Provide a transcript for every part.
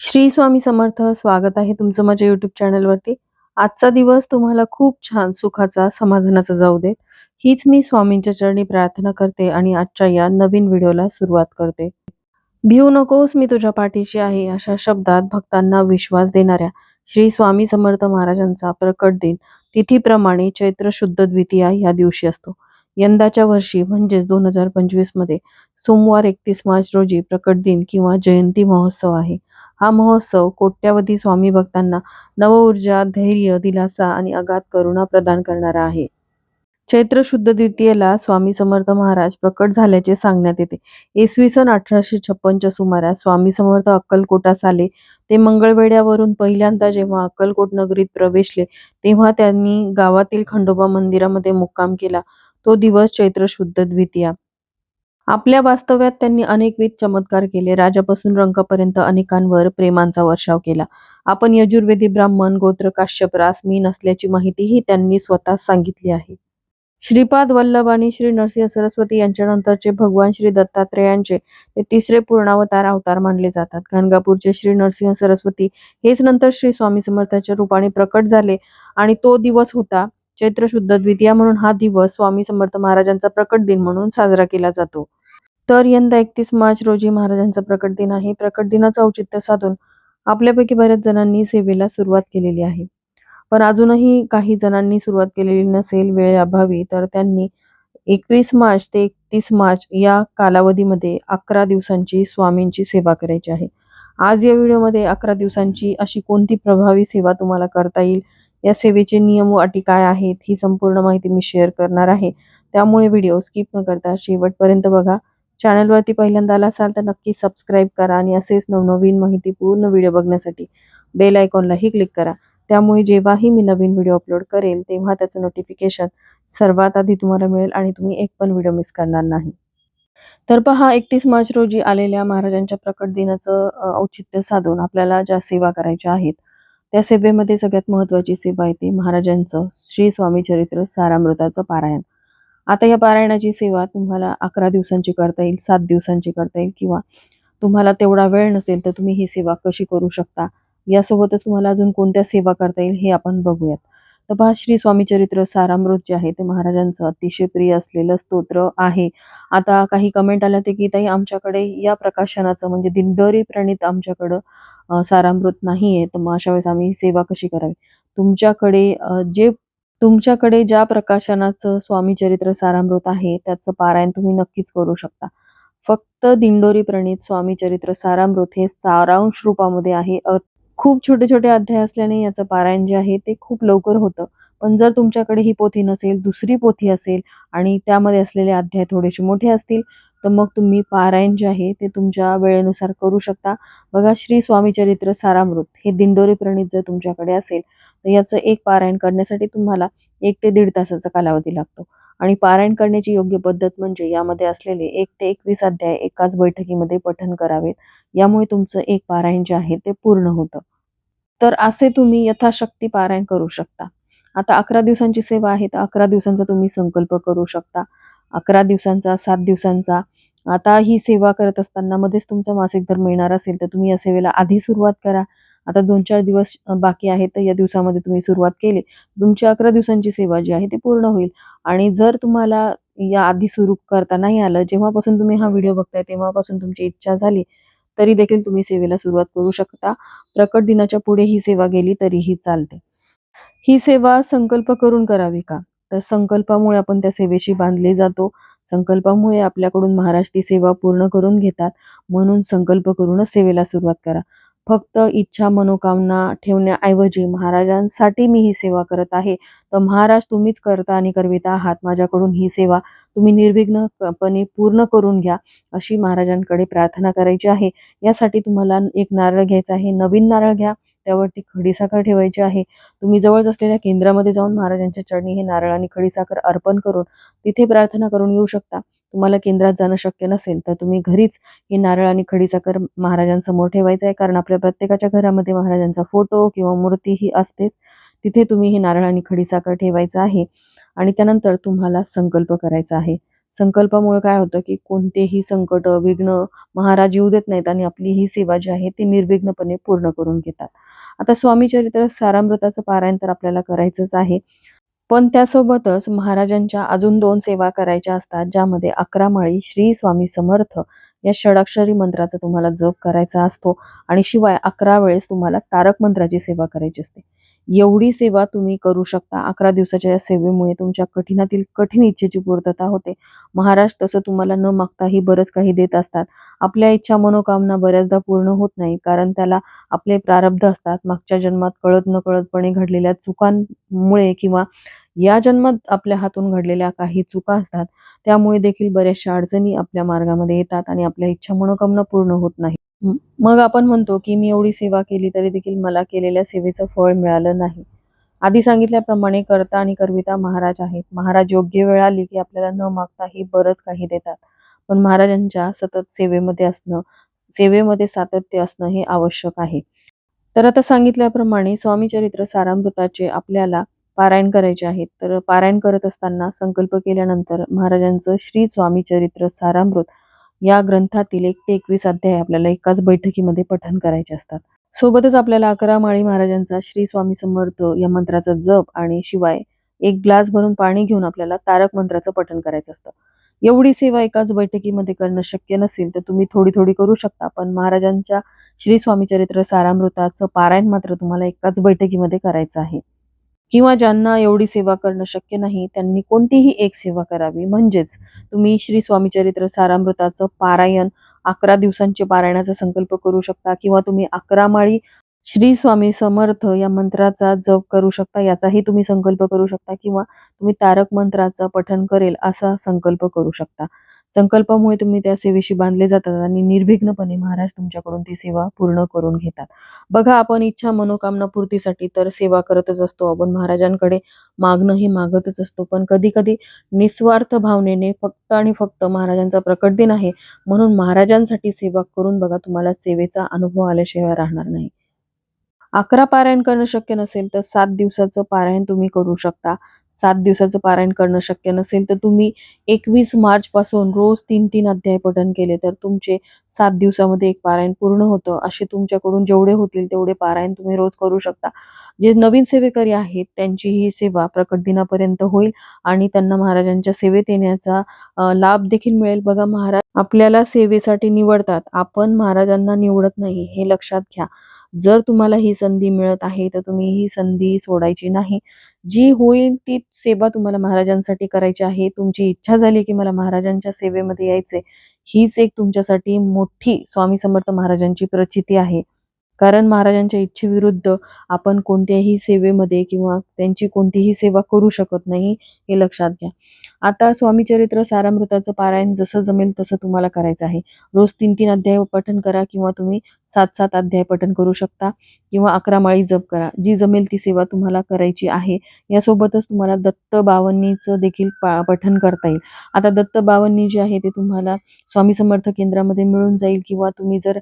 श्री स्वामी समर्थ स्वागत आहे तुमचं माझ्या युट्यूब चॅनलवरती आजचा दिवस तुम्हाला खूप छान सुखाचा समाधानाचा जाऊ देत. हीच मी स्वामींच्या चरणी प्रार्थना करते आणि आजच्या या नवीन व्हिडिओला सुरुवात करते. भिऊ नकोस मी तुझ्या पाठीशी आहे अशा शब्दात भक्तांना विश्वास देणाऱ्या श्री स्वामी समर्थ महाराजांचा प्रकट दिन तिथीप्रमाणे चैत्र शुद्ध द्वितीया या दिवशी असतो. यंदाच्या वर्षी म्हणजेच दोन हजार पंचवीसमध्ये सोमवार एकतीस मार्च रोजी प्रकट दिन किंवा जयंती महोत्सव आहे. हा महोत्सव कोट्यावधी स्वामी भक्तांना नवऊर्जा धैर्य दिलासा आणि अगाध करुणा प्रदान करणारा आहे. चैत्र शुद्ध द्वितीयेला स्वामी समर्थ महाराज प्रकट झाल्याचे सांगण्यात येते. इसवी सन अठराशे छप्पनच्या सुमारास स्वामी समर्थ अक्कलकोटास आले ते मंगळवेड्यावरून पहिल्यांदा जेव्हा अक्कलकोट नगरीत प्रवेशले तेव्हा त्यांनी गावातील खंडोबा मंदिरामध्ये मुक्काम केला. तो दिवस चैत्र शुद्ध द्वितीया. आपल्या वास्तव्यात त्यांनी अनेकविध चमत्कार केले. राजापासून रंकापर्यंत अनेकांवर प्रेमांचा वर्षाव केला. आपण यजुर्वेदी ब्राह्मण गोत्र काश्यप रास मी नसल्याची माहितीही त्यांनी स्वतः सांगितली आहे. श्रीपाद वल्लभ आणि श्री नरसिंह सरस्वती यांच्यानंतरचे भगवान श्री दत्तात्रेयांचे ते तिसरे पूर्णावतार अवतार मानले जातात. गाणगापूरचे श्री नरसिंह सरस्वती हेच नंतर श्री स्वामी समर्थाच्या रूपाने प्रकट झाले आणि तो दिवस होता चैत्र शुद्ध द्वितीया म्हणून हा दिवस स्वामी समर्थ महाराजांचा प्रकट दिन म्हणून साजरा केला जातो. तर यंदा एकतीस मार्च रोजी महाराजांचा प्रकट दिन आहे. प्रकट दिनाचं औचित्य साधून आपल्यापैकी बऱ्याच जणांनी सेवेला सुरुवात केलेली आहे. पण अजूनही काही जणांनी सुरुवात केलेली नसेल वेळेअभावी तर त्यांनी एकवीस मार्च ते एकतीस मार्च या कालावधीमध्ये अकरा दिवसांची स्वामींची सेवा करायची आहे. आज या व्हिडिओमध्ये अकरा दिवसांची अशी कोणती प्रभावी सेवा तुम्हाला करता येईल या सेवेचे नियम व अटी काय आहेत ही संपूर्ण माहिती मी शेअर करणार आहे. त्यामुळे व्हिडिओ स्किप न करता शेवटपर्यंत बघा. चॅनलवरती पहिल्यांदा आला असाल तर नक्की सबस्क्राईब करा आणि असेच नवनवीन माहिती पूर्ण व्हिडिओ बघण्यासाठी बेल आयकॉनलाही क्लिक करा. त्यामुळे जेव्हाही मी नवीन व्हिडिओ अपलोड करेल तेव्हा त्याचं नोटिफिकेशन सर्वात आधी तुम्हाला मिळेल आणि तुम्ही एक पण व्हिडिओ मिस करणार नाही. तर पहा एकतीस मार्च रोजी आलेल्या महाराजांच्या प्रकट दिनाचं औचित्य साधून आपल्याला ज्या सेवा करायच्या आहेत त्या सेवेमध्ये सगळ्यात महत्त्वाची सेवा येते महाराजांचं श्री स्वामी चरित्र सारामृताचं पारायण. आता या पारायणाची सेवा तुम्हाला अकरा दिवसांची करता येईल सात दिवसांची करता येईल किंवा तुम्हाला तेवढा वेळ नसेल तर तुम्ही ही सेवा कशी करू शकता? यासोबतच तुम्हाला अजून कोणत्या सेवा करता येईल हे आपण बघूयात. तर श्री स्वामी चरित्र सारामृत जे आहे. ते महाराजांचं अतिशय प्रिय असलेलं स्तोत्र आहे. आता काही कमेंट आल्या ते की ताई आमच्याकडे या प्रकाशनाचं म्हणजे दिंडोरी प्रणित आमच्याकडं सारामृत नाही आहे तर मग अशा वेळेस आम्ही सेवा कशी करावी? तुमच्याकडे जे तुमच्याकडे ज्या प्रकाशनाचं स्वामी चरित्र सारामृत आहे त्याचं पारायण तुम्ही नक्कीच करू शकता. फक्त दिंडोरी प्रणित स्वामी चरित्र सारामृत हे सारांश रूपामध्ये आहे. खूप छोटे छोटे अध्याय असल्याने याचं पारायण जे आहे ते खूप लवकर होतं. पण जर तुमच्याकडे ही पोथी नसेल दुसरी पोथी असेल आणि त्यामध्ये असलेले अध्याय थोडेसे मोठे असतील तर मग तुम्ही पारायण जे आहे ते तुमच्या वेळेनुसार करू शकता. बघा श्री स्वामी चरित्र सारामृत हे दिंडोरी प्रणित जर तुमच्याकडे असेल तर याचं एक पारायण करण्यासाठी तुम्हाला एक ते दीड तासाचा कालावधी लागतो. आणि पारायण करण्याची योग्य पद्धत म्हणजे यामध्ये असलेले एक ते एकवीस अध्याय एकाच बैठकीमध्ये पठन करावेत. यामुळे तुमचं एक पारायण जे आहे ते पूर्ण होतं. तर असे तुम्ही यथाशक्ती पारायण करू शकता. आता अकरा दिवसांची सेवा आहे तर अकरा दिवसांचा तुम्ही संकल्प करू शकता. अकरा दिवसांचा सात दिवसांचा. आता ही सेवा करत असताना मध्येच तुमचा मासिक धर्म येणार असेल तर तुम्ही या सेवेला आधी सुरुवात करा. आता दोन चार दिवस बाकी आहेत तर या दिवसामध्ये तुम्ही सुरुवात केली. तुमची अकरा दिवसांची सेवा जी आहे ती पूर्ण होईल. आणि जर तुम्हाला या आधी सुरू करता नाही आलं जेव्हापासून तुम्ही हा व्हिडिओ बघताय तेव्हापासून तुमची इच्छा झाली तरी देखील तुम्ही सेवेला सुरुवात करू शकता. प्रकट दिनाच्या पुढे ही सेवा गेली तरीही चालते. ही सेवा संकल्प करून करावी का? तर संकल्पामुळे आपण त्या सेवेशी बांधले जातो. संकल्पामुळे आपल्याकडून महाराज ती सेवा पूर्ण करून घेतात. म्हणून संकल्प करूनच सेवेला सुरुवात करा. फक्त इच्छा मनोकामना ठेवण्याऐवजी महाराजांसाठी मी ही सेवा करत आहे. तर महाराज तुम्हीच करता आणि करविता आहात. माझ्याकडून ही सेवा तुम्ही निर्विघ्नपणे पूर्ण करून घ्या अशी महाराजांकडे प्रार्थना करायची आहे. यासाठी तुम्हाला एक नारळ घ्यायचा आहे. नवीन नारळ घ्या. त्यावरती खडीसाखर ठेवायची आहे. तुम्ही जवळच असलेल्या केंद्रामध्ये जाऊन महाराजांच्या चरणी हे नारळ आणि खडीसाखर अर्पण करून तिथे प्रार्थना करून येऊ शकता. तुम्हाला केंद्रात जाणं शक्य नसेल तर तुम्ही घरीच हे नारळ आणि खडीसाखर महाराजांसमोर ठेवायचं आहे. कारण आपल्या प्रत्येकाच्या घरामध्ये महाराजांचा फोटो किंवा मूर्ती ही असतेच. तिथे तुम्ही हे नारळ आणि खडीसाखर ठेवायचं आहे. आणि त्यानंतर तुम्हाला संकल्प करायचा आहे. संकल्पामुळे काय होतं की कोणतेही संकट विघ्न महाराज येऊ देत नाहीत आणि आपली ही सेवा जी आहे ती निर्विघ्नपणे पूर्ण करून घेतात. आता स्वामी चरित्र सारामृताचं पारायण तर आपल्याला करायचंच आहे. पण त्यासोबतच महाराजांच्या अजून दोन सेवा करायच्या असतात ज्यामध्ये अकरा माळी श्री स्वामी समर्थ या षडाक्षरी मंत्राचा तुम्हाला जप करायचा असतो आणि शिवाय अकरा वेळेस तुम्हाला तारक मंत्राची सेवा करायची असते. एवढी सेवा तुम्ही करू शकता. अकरा दिवसाच्या या सेवेमुळे तुमच्या कठीणातील कठीण इच्छेची पूर्तता होते. महाराज तसं तुम्हाला न मागताही बरंच काही देत असतात. आपल्या इच्छा मनोकामना बऱ्याचदा पूर्ण होत नाही कारण त्याला आपले प्रारब्ध असतात. मागच्या जन्मात कळत न कळतपणे घडलेल्या चुकांमुळे किंवा या जन्मात आपल्या हातून घडलेल्या काही चुका असतात त्यामुळे देखील बऱ्याचशा अडचणी आपल्या मार्गामध्ये येतात आणि आपल्या इच्छा मनोकामना पूर्ण होत नाही. मग आपण म्हणतो की मी एवढी सेवा केली तरी देखील मला केलेल्या सेवेचं फळ मिळालं नाही. आधी सांगितल्याप्रमाणे कर्ता आणि करविता महाराज आहेत. महाराज योग्य वेळ आली की आपल्याला न मागताही बरंच काही देतात. पण महाराजांच्या सतत सेवेमध्ये असणं सेवेमध्ये सातत्य असणं हे आवश्यक आहे. तर आता सांगितल्याप्रमाणे स्वामी चरित्र सारामृताचे आपल्याला पारायण करायचे आहेत. तर पारायण करत असताना संकल्प केल्यानंतर महाराजांचं श्री स्वामी चरित्र सारामृत या ग्रंथातील एक ते एकवीस अध्याय आपल्याला एकाच बैठकीमध्ये पठन करायचे असतात. सोबतच आपल्याला अकरा माळी महाराजांचा श्री स्वामी समर्थ या मंत्राचा जप आणि शिवाय एक ग्लास भरून पाणी घेऊन आपल्याला तारक मंत्राचं पठन करायचं असतं. एवढी सेवा एकाच बैठकीमध्ये करणं शक्य नसेल तर तुम्ही थोडी थोडी करू शकता पण महाराजांच्या श्री स्वामी चरित्र सारामृताचं पारायण मात्र तुम्हाला एकाच बैठकीमध्ये करायचं आहे. किंवा ज्यांना एवढी सेवा करणं शक्य नाही त्यांनी कोणतीही एक सेवा करावी. म्हणजेच तुम्ही श्री स्वामी चरित्र सारामृताचं पारायण अकरा दिवसांचे पारायणाचा संकल्प करू शकता किंवा तुम्ही अकरा माळी श्री स्वामी समर्थ या मंत्राचा जप करू शकता याचाही तुम्ही संकल्प करू शकता किंवा तुम्ही तारक मंत्राचं पठन करेल असा संकल्प करू शकता. संकल्पामुळे तुम्ही त्या सेवेशी बांधले जातात आणि निर्विघ्नपणे महाराज तुमच्याकडून ती सेवा पूर्ण करून घेतात. बघा आपण इच्छा मनोकामना पूर्तीसाठी तर सेवा करतच असतो. आपण महाराजांकडे मागणंही मागतच असतो. पण कधी कधी निस्वार्थ भावनेने फक्त आणि फक्त महाराजांचा प्रकट दिन आहे. म्हणून महाराजांसाठी सेवा करून बघा तुम्हाला सेवेचा अनुभव आल्याशिवाय राहणार नाही. अकरा पारायण करणं शक्य नसेल तर सात दिवसाचं पारायण तुम्ही करू शकता. सात दिवसाचं पारायण करणं शक्य नसेल तर तुम्ही एकवीस मार्चपासून रोज तीन तीन अध्याय पठण केले तर तुमचे सात दिवसामध्ये एक पारायण पूर्ण होतं. असे तुमच्याकडून जेवढे होतील तेवढे पारायण तुम्ही रोज करू शकता. जे नवीन सेवेकरी आहेत त्यांची ही सेवा प्रकट दिनापर्यंत होईल आणि त्यांना महाराजांच्या सेवेत येण्याचा लाभ देखील मिळेल. बघा महाराज आपल्याला सेवेसाठी निवडतात. आपण महाराजांना निवडत नाही हे लक्षात घ्या. जर तुम्हाला ही संधी मिळत आहे तर तुम्ही ही संधी सोडायची नाही. जी होईल ती सेवा तुम्हाला महाराजांसाठी करायची आहे. तुमची इच्छा झाली की मला महाराजांच्या सेवेमध्ये यायचे हीच एक तुमच्यासाठी मोठी स्वामी समर्थ महाराजांची प्रचिती आहे. कारण महाराजांच्या इच्छेविरुद्ध आपण कोणत्याही सेवेमध्ये किंवा त्यांची कोणतीही सेवा करू शकत नाही हे लक्षात घ्या. आता स्वामी चरित्र सारामृताचं पारायण जसं जमेल तसं तुम्हाला करायचं आहे. रोज तीन तीन अध्याय पठण करा किंवा तुम्ही सात सात अध्याय पठण करू शकता किंवा अकरा माळी जप करा. जी जमेल ती सेवा तुम्हाला करायची आहे. यासोबतच तुम्हाला दत्त बावन्नीचं देखील पा पठण करता येईल. आता दत्त बावन्नी जी आहे ते तुम्हाला स्वामी समर्थ केंद्रामध्ये मिळून जाईल किंवा तुम्ही जर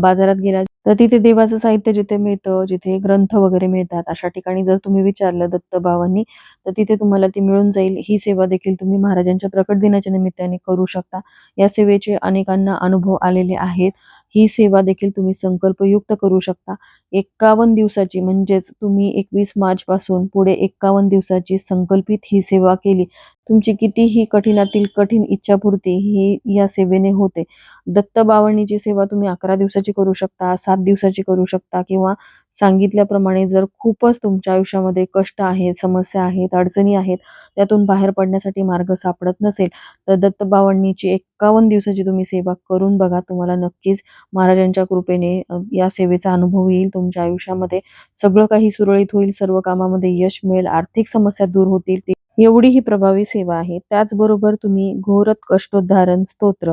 बाजारात गेला तर तिथे देवाचं साहित्य जिथे मिळतं जिथे ग्रंथ वगैरे मिळतात अशा ठिकाणी जर तुम्ही विचारलं दत्तबावांनी तर तिथे तुम्हाला ती मिळून जाईल. ही सेवा देखील तुम्ही महाराजांच्या प्रकट दिनाच्या निमित्ताने करू शकता. या सेवेचे अनेकांना अनुभव आलेले आहेत. ही सेवा देखील तुम्ही संकल्पयुक्त करू शकता. एक्कावन्न दिवसाची म्हणजेच तुम्ही एकवीस मार्च पासून पुढे एक्कावन्न दिवसाची संकल्पित ही सेवा केली. तुमची कितीही कठीणातील कठीण इच्छापूर्ती ही या सेवेने होते. दत्त बावणीची सेवा तुम्ही अकरा दिवसाची करू शकता सात दिवसाची करू शकता किंवा सांगितल्याप्रमाणे जर खूपच तुमच्या आयुष्यामध्ये कष्ट आहेत समस्या आहेत अडचणी आहेत त्यातून बाहेर पडण्यासाठी मार्ग सापडत नसेल तर दत्त बावणीची एक्कावन्न दिवसाची तुम्ही सेवा करून बघा. तुम्हाला नक्कीच महाराजांच्या कृपेने या सेवेचा अनुभव येईल तुमच्या आयुष्यामध्ये सगळं काही सुरळीत होईल सर्व कामामध्ये यश मिळेल आर्थिक समस्या दूर होतील एवढी ही प्रभावी सेवा आहे. त्याचबरोबर तुम्ही घोरत कष्टोद्धारण स्तोत्र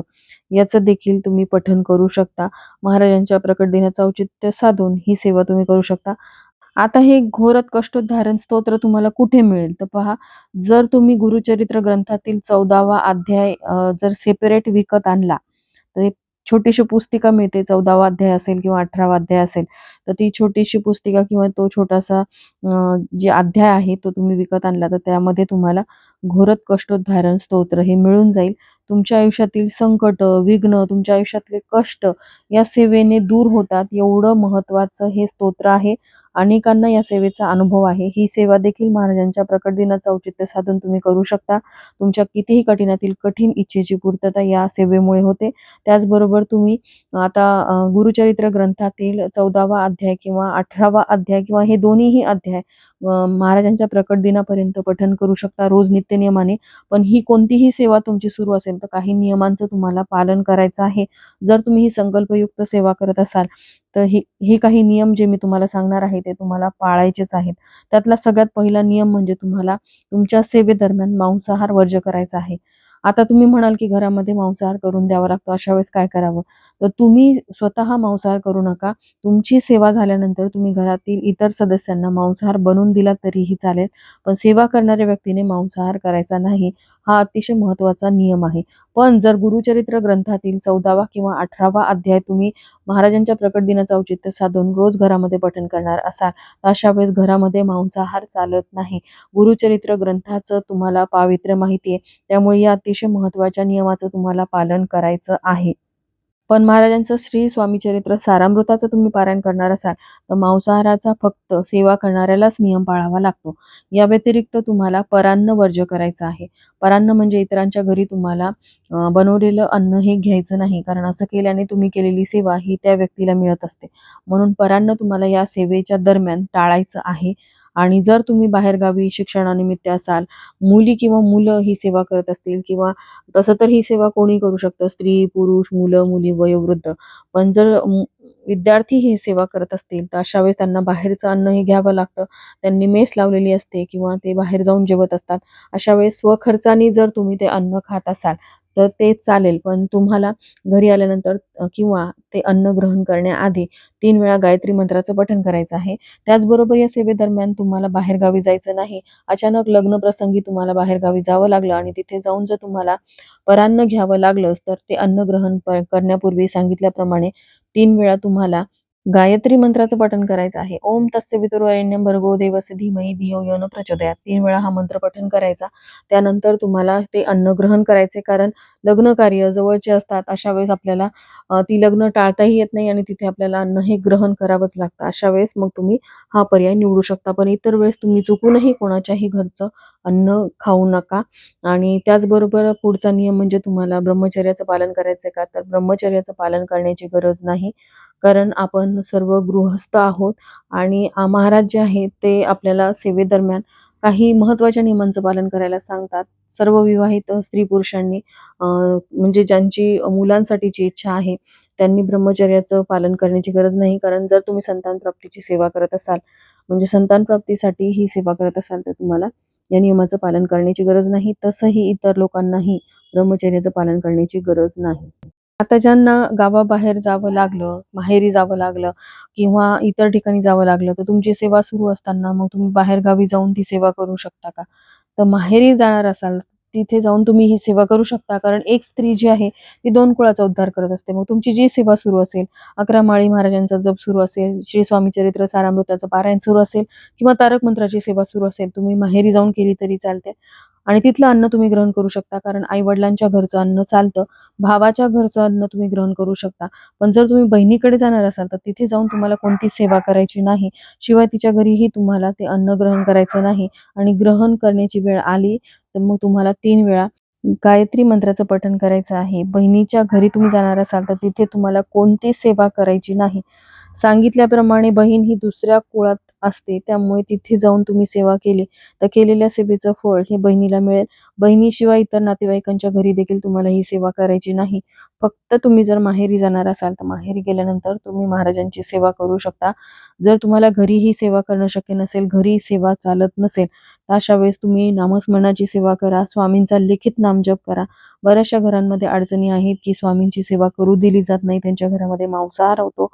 याचं देखील तुम्ही पठन करू शकता. महाराजांच्या प्रकट दिनाचं औचित्य साधून ही सेवा तुम्ही करू शकता. आता हे घोरत कष्टोद्धारण स्तोत्र तुम्हाला कुठे मिळेल? तर पहा जर तुम्ही गुरुचरित्र ग्रंथातील चौदावा अध्याय जर सेपरेट विकत आणला तर छोटीशी पुस्तिका मिळते चौदावा अध्याय असेल किंवा अठरावा अध्याय असेल तर ती छोटीशी पुस्तिका किंवा तो छोटासा जे अध्याय आहे तो तुम्ही विकत आणला तर त्यामध्ये तुम्हाला घोरत कष्टोद्धारण स्तोत्र हे मिळून जाईल. तुमच्या आयुष्यातील संकट विघ्न तुमच्या आयुष्यातले कष्ट या सेवेने दूर होतात. एवढं महत्वाचं हे स्तोत्र आहे. अनेकांना या सेवेचा अनुभव आहे. ही सेवा देखील महाराजांच्या प्रकट दिनाचं औचित्य साधून तुम्ही करू शकता. तुमच्या कितीही कठीणातील कठीण इच्छेची पूर्तता या सेवेमुळे होते. त्याचबरोबर तुम्ही आता गुरुचरित्र ग्रंथातील चौदावा अध्याय किंवा अठरावा अध्याय किंवा हे दोन्हीही अध्याय महाराजांच्या प्रकट दिनापर्यंत पठन करू शकता रोज नित्य नियमाने पण ही कोणतीही सेवा तुमची सुरू असेल तर काही नियमांचं तुम्हाला पालन करायचं आहे. जर तुम्ही ही संकल्पयुक्त सेवा करत असाल तर हे हे काही नियम जे मी तुम्हाला सांगणार आहे ते तुम्हाला पाळायचेच आहेत. त्यातला सगळ्यात पहिला नियम म्हणजे तुम्हाला तुमच्या सेवेदरम्यान मांसाहार वर्ज करायचा आहे. आता तुम्ही म्हणाल की घरामध्ये मांसाहार करून द्यावा लागतो अशा वेळेस काय करावं? तर तुम्ही स्वतः मांसाहार करू नका. तुमची सेवा झाल्यानंतर तुम्ही घरातील इतर सदस्यांना मांसाहार बनवून दिला तरीही चालेल पण सेवा करणाऱ्या व्यक्तीने मांसाहार करायचा नाही हा अतिशय महत्त्वाचा नियम आहे. पण जर गुरुचरित्र ग्रंथातील चौदावा किंवा अठरावा अध्याय तुम्ही महाराजांच्या प्रकट दिनाचं औचित्य साधून रोज घरामध्ये पठण करणार असाल तर अशा वेळेस घरामध्ये मांसाहार चालत नाही. गुरुचरित्र ग्रंथाचं तुम्हाला पावित्र्य माहिती आहे. त्यामुळे या अतिशय महत्त्वाच्या नियमाचं तुम्हाला पालन करायचं आहे. पण महाराजांचं श्री स्वामी चरित्र सारामृताचं तुम्ही पारायण करणार असाल तर मांसाहाराचा फक्त सेवा करणाऱ्यालाच नियम पाळावा लागतो. या व्यतिरिक्त तुम्हाला परान्न वर्ज्य करायचं आहे. परान्न म्हणजे इतरांच्या घरी तुम्हाला बनवलेलं अन्न हे घ्यायचं नाही कारण असं केल्याने तुम्ही केलेली सेवा ही त्या व्यक्तीला मिळत असते. म्हणून परान्न तुम्हाला या सेवेच्या दरम्यान टाळायचं आहे. आणि जर तुम्ही बाहेरगावी शिक्षणानिमित्त असाल मुली किंवा मुलं ही सेवा करत असतील किंवा तसं तर ही सेवा कोणी करू शकतं? स्त्री पुरुष मुलं मुली वयोवृद्ध. पण जर विद्यार्थी ही सेवा करत असतील तर अशा वेळेस त्यांना बाहेरचं अन्न हे घ्यावं लागतं. त्यांनी मेस लावलेली असते किंवा ते बाहेर जाऊन जेवत असतात. अशा वेळेस स्वखर्चाने जर तुम्ही ते अन्न खात असाल तर ते चालेल. पण तुम्हाला घरी आल्यानंतर किंवा ते अन्न ग्रहण करण्याआधी तीन वेळा गायत्री मंत्राचं पठण करायचं आहे. त्याचबरोबर या सेवेदरम्यान तुम्हाला बाहेरगावी जायचं नाही. अचानक लग्न प्रसंगी तुम्हाला बाहेरगावी जावं लागलं आणि तिथे जाऊन जर तुम्हाला परान्न घ्यावं लागलंच तर ते अन्न ग्रहण प- करण्यापूर्वी सांगितल्याप्रमाणे तीन वेळा तुम्हाला गायत्री मंत्राचं पठण करायचं आहे. ओम तस्य वितुर्वरेण्यं भर्गो देवस्य धीमही धियो यो न प्रचोदयात. तीन वेळा हा मंत्र पठण करायचा. त्यानंतर तुम्हाला ते अन्न ग्रहण करायचे कारण लग्न कार्य जवळचे असतात. अशा वेळेस आपल्याला ती लग्न टाळताही येत नाही आणि तिथे आपल्याला अन्न हे ग्रहण करावंच लागतं. अशा वेळेस मग तुम्ही हा पर्याय निवडू शकता. पण इतर वेळेस तुम्ही चुकूनही कोणाच्याही घरचं अन्न खाऊ नका. आणि त्याचबरोबर पुढचा नियम म्हणजे तुम्हाला ब्रह्मचर्याचं पालन करायचं का? तर ब्रह्मचर्याचं पालन करण्याची गरज नाही. कारण आपण सर्व गृहस्थ आहोत आणि महाराज जे आहेत ते आपल्याला सेवेदरम्यान काही महत्त्वाच्या नियमांचं पालन करायला सांगतात. सर्व विवाहित स्त्री पुरुषांनी म्हणजे ज्यांची मुलांसाठीची इच्छा आहे त्यांनी ब्रह्मचर्याचं पालन करण्याची गरज नाही. कारण जर तुम्ही संतान प्राप्तीची सेवा करत असाल म्हणजे संतान प्राप्तीसाठी ही सेवा करत असाल तर तुम्हाला या नियमाचं पालन करण्याची गरज नाही. तसंही इतर लोकांनाही ब्रह्मचर्याचं पालन करण्याची गरज नाही. आता ज्यांना गावाबाहेर जावं लागलं माहेरी जावं लागलं किंवा इतर ठिकाणी जावं लागलं तर तुमची सेवा सुरू असताना मग तुम्ही बाहेरगावी जाऊन ती सेवा करू शकता का? तर माहेरी जाणार असाल तिथे जाऊन तुम्ही ही सेवा करू शकता. कारण एक स्त्री जी आहे ती दोन कुळाचा उद्धार करत असते. मग तुमची जी सेवा सुरू असेल अकरा माळी महाराजांचा जप सुरू असेल श्री स्वामी चरित्र सारामृताचं पारायण सुरू असेल किंवा तारक मंत्राची सेवा सुरू असेल तुम्ही माहेरी जाऊन केली तरी चालते. आणि तिथलं अन्न तुम्ही ग्रहण करू शकता. कारण आई वडिलांच्या घरचं अन्न चालतं. भावाच्या घरचं अन्न तुम्ही ग्रहण करू शकता. पण जर तुम्ही बहिणीकडे जाणार असाल तर तिथे जाऊन तुम्हाला कोणती सेवा करायची नाही. शिवाय तिच्या घरीही तुम्हाला ते अन्न ग्रहण करायचं नाही. आणि ग्रहण करण्याची वेळ आली तर मग तुम्हाला तीन वेळा गायत्री मंत्राचं पठण करायचं आहे. बहिणीच्या घरी तुम्ही जाणार असाल तर तिथे तुम्हाला कोणती सेवा करायची नाही. सांगितल्याप्रमाणे बहीण ही दुसऱ्या कुळात असते त्यामुळे तिथे जाऊन तुम्ही सेवा केली. तर केलेल्या सेवेचं फळ हे बहिणीला मिळेल. बहिणीशिवाय इतर नातेवाईकांच्या घरी देखील तुम्हाला ही सेवा करायची नाही. फक्त तुम्ही जर माहेरी जाणार असाल तर माहेरी गेल्यानंतर तुम्ही महाराजांची सेवा करू शकता. जर तुम्हाला घरी ही सेवा करणं शक्य नसेल घरी सेवा चालत नसेल अशा वेळेस तुम्ही नामस्मरणाची सेवा करा स्वामींचा लिखित नामजप करा. बऱ्याचशा घरांमध्ये अडचणी आहेत की स्वामींची सेवा करू दिली जात नाही. त्यांच्या घरामध्ये मांसाहार होतो.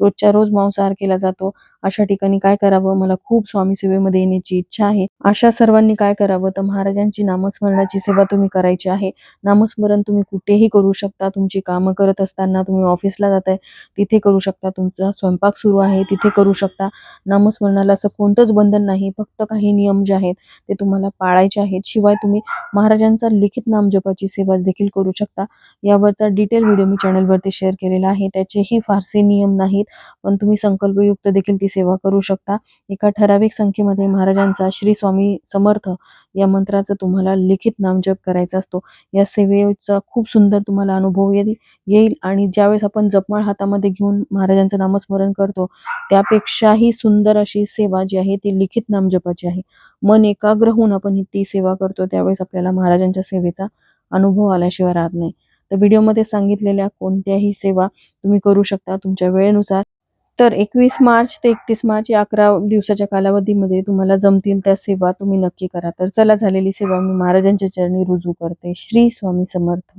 रोजच्या रोज मांसाहार केला जातो. अशा ठिकाणी काय करावं? मला खूप स्वामी सेवेमध्ये येण्याची इच्छा आहे. अशा सर्वांनी काय करावं? तर महाराजांची नामस्मरणाची सेवा तुम्ही करायची आहे. नामस्मरण तुम्ही कुठेही करू शकता. तुमची कामं करत असताना तुम्ही ऑफिसला जाताय. तिथे करू शकता. तुमचा स्वयंपाक सुरू आहे. तिथे करू शकता. नामस्मरणाला असं कोणतंच बंधन नाही. फक्त काही नियम जे आहेत ते तुम्हाला पाळायचे आहेत. शिवाय तुम्ही महाराजांचा लिखित नामजपाची सेवा देखील करू शकता. यावरचा डिटेल व्हिडिओ मी चॅनलवरती शेअर केलेला आहे. त्याचेही फारसे नियम नाहीत पण तुम्ही संकल्पयुक्त देखील ती सेवा करू शकता. एका ठराविक संख्येमध्ये महाराजांचा श्री स्वामी समर्थ या मंत्राचा तुम्हाला लिखित नामजप करायचा असतो. या सेवेचा खूप सुंदर तुम्हाला अनुभव येईल येईल आणि ज्यावेळेस आपण जपमाळ हातामध्ये घेऊन महाराजांचं नामस्मरण करतो त्यापेक्षाही सुंदर अशी सेवा जी आहे ती लिखित नामजपाची आहे. मन एकाग्र होऊन आपण ही ती सेवा करतो त्यावेळेस आपल्याला महाराजांच्या सेवेचा अनुभव आल्याशिवाय राहत नाही. तर व्हिडिओमध्ये सांगितलेल्या कोणत्याही सेवा तुम्ही करू शकता तुमच्या वेळेनुसार. तर एकवीस मार्च ते एकतीस मार्च या अकरा दिवसाच्या कालावधीमध्ये तुम्हाला जमतील त्या सेवा तुम्ही नक्की करा. तर चला झालेली सेवा मी महाराजांच्या चरणी रुजू करते. श्री स्वामी समर्थ.